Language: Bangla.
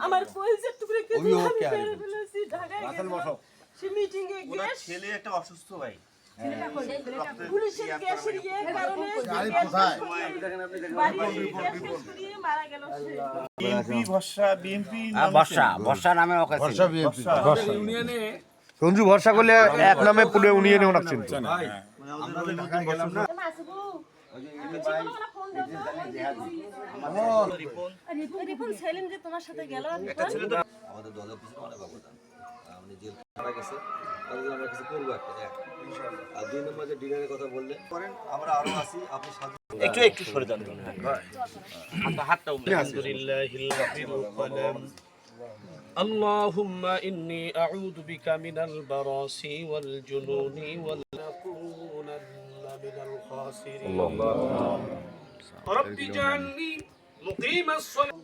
আমার কলেজের টুকরে কিছু আমি হারিয়ে ফেলেছি? ঢাকায় গেছিলাম সে মিটিং এ গিয়ে ছেলে একটা অসুস্থ ভাই। পুলিশের গ্যাসের ইয়ে কারণে গ্যাস শেষ করে- বাড়ির গ্যাস শেষ করিয়ে মারা গেল সে। বিএনপি ভরসা বিএনপি আহ, বর্ষা বর্ষা নামে ওকে চিনি। সঞ্জু ভরসা করলে এক নামে পুরো ইউনিয়নে ওনার চিনতো মাসবু রিপন সেলিম যে তোমার সাথে গেল আমাদের দলের পিছনে অনেক অবদান মানে জেল মারা গেছে তাদের জন্য আমরা কিছু করবো একটা এক আর দুই নম্বর যে ডিনারের কথা বললে করেন আমরা আরো আছি আপনি সাথে একটু একটু সরে যান اللهم إني أعوذ بك من البراس والجنون ولنكونن من الخاسرين رب اجعلني مقيم الصلاة